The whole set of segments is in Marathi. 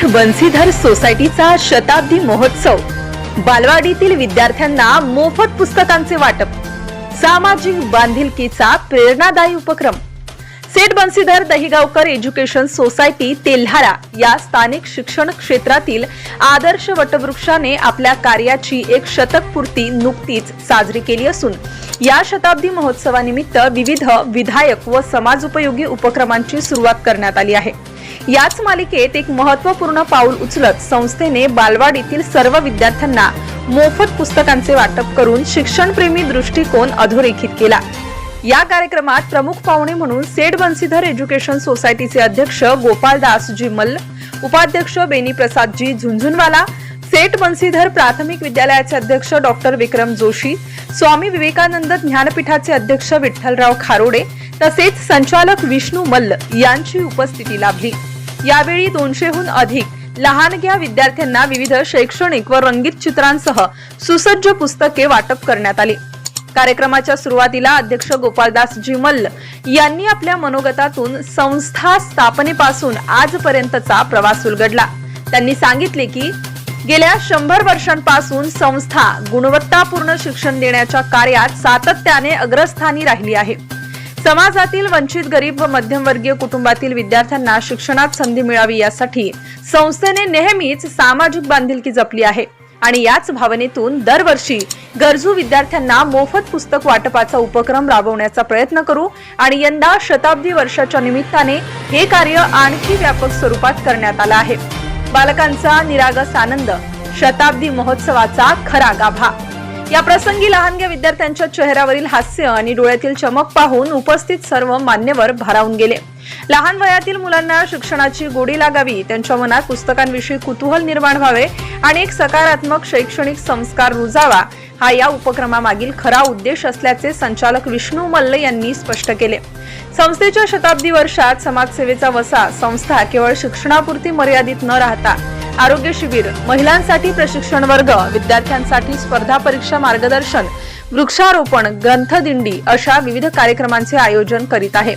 सेठ बन्सीधर सोसायटीचा शताब्दी महोत्सव. बालवाडीतील विद्यार्थ्यांना मोफत पुस्तकांचे वाटप. सामाजिक बांधिलकीचा प्रेरणादायी उपक्रम. सेठ बन्सीधर दहिगावकर एज्युकेशन सोसायटी तेल्हारा या स्थानिक शिक्षण क्षेत्रातील आदर्श वटवृक्षाने आपल्या कार्याची एक शतकपूर्ती नुकतीच साजरी केली असून या शताब्दी महोत्सवानिमित्त विविध विधायक व समाजोपयोगी उपक्रमांची सुरुवात करण्यात आली आहे. याच मालिकेत एक महत्त्वपूर्ण पाऊल उचलत संस्थेने बालवाड येथील सर्व विद्यार्थ्यांना मोफत पुस्तकांचे वाटप करून शिक्षणप्रेमी दृष्टिकोन अधोरेखित केला. या कार्यक्रमात प्रमुख पाहुणे म्हणून सेठ बन्सीधर एज्युकेशन सोसायटीचे अध्यक्ष गोपालदासजी मल्ल उपाध्यक्ष बेनी प्रसादजी झुंझुनवाला सेठ बन्सीधर प्राथमिक विद्यालयाचे अध्यक्ष डॉक्टर विक्रम जोशी स्वामी विवेकानंद ज्ञानपीठाचे अध्यक्ष विठ्ठलराव खारोडे तसेच संचालक विष्णू मल्ल यांची उपस्थिती लाभली. यावेळी दोनशेहून अधिक लहानग्या विद्यार्थ्यांना विविध शैक्षणिक व रंगीत चित्रांसह सुसज्ज पुस्तके वाटप करण्यात आली. कार्यक्रमाच्या सुरुवातीला अध्यक्ष गोपालदास मल्ल यांनी आपल्या मनोगतातून संस्था स्थापनेपासून आजपर्यंतचा प्रवास उलगडला. त्यांनी सांगितले की गेल्या शंभर वर्षांपासून संस्था गुणवत्तापूर्ण शिक्षण देण्याच्या कार्यात सातत्याने अग्रस्थानी राहिली आहे. समाजातील वंचित गरीब व मध्यमवर्गीय कुटुंबातील विद्यार्थ्यांना शिक्षणात संधी मिळावी यासाठी संस्थेने नेहमीच सामाजिक बांधिलकी जपली आहे. आणि याच भावनेतून दरवर्षी गरजू विद्यार्थ्यांना मोफत पुस्तक वाटपाचा उपक्रम राबवण्याचा प्रयत्न करू आणि यंदा शताब्दी वर्षाच्या निमित्ताने हे कार्य आणखी व्यापक स्वरूपात करण्यात आलं आहे. बालकांचा निरागस आनंद शताब्दी महोत्सवाचा खरा गाभा. या प्रसंगी लहानग्या विद्यार्थ्यांच्या चेहऱ्यावरील हास्य आणि डोळ्यातील चमक पाहून उपस्थित सर्व मान्यवर भारावून गेले. लहान वयातील मुलांना शिक्षणाची गोडी लागावी त्यांच्या मनात पुस्तकांविषयी कुतूहल निर्माण व्हावे आणि एक सकारात्मक शैक्षणिक संस्कार रुजावा हा या उपक्रमामागील खरा उद्देश असल्याचे संचालक विष्णू मल्ल यांनी स्पष्ट केले. संस्थेच्या शताब्दी वर्षात समाजसेवेचा वसा संस्था केवळ शिक्षणापुरती मर्यादित न राहता आरोग्य शिबिर महिलांसाठी प्रशिक्षण वर्ग विद्यार्थ्यांसाठी स्पर्धा परीक्षा मार्गदर्शन वृक्षारोपण ग्रंथदिंडी अशा विविध कार्यक्रमांचे आयोजन करीत आहे.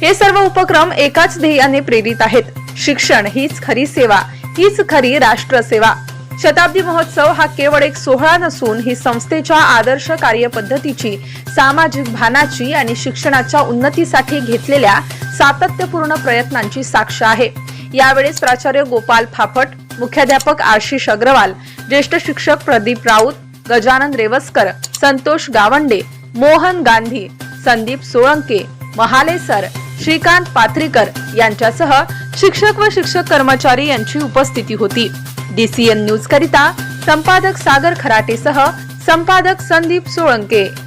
हे सर्व उपक्रम एकाच ध्येयाने प्रेरित आहेत. शिक्षण हीच खरी सेवा हीच खरी राष्ट्रसेवा. शताब्दी महोत्सव हा केवळ एक सोहळा नसून ही संस्थेच्या आदर्श कार्यपद्धतीची सामाजिक भानाची आणि शिक्षणाच्या उन्नतीसाठी घेतलेल्या सातत्यपूर्ण प्रयत्नांची साक्ष आहे. यावेळेस प्राचार्य गोपाल फाफट मुख्याध्यापक आशिष अग्रवाल ज्येष्ठ शिक्षक प्रदीप राऊत गजानन रेवस्कर संतोष गावंडे मोहन गांधी संदीप सोळंके महाले सर श्रीकांत पात्रीकर यांच्यासह शिक्षक व शिक्षक कर्मचारी यांची उपस्थिती होती. डीसीएन न्यूज करिता संपादक सागर खराटेसह संपादक संदीप सोळंके.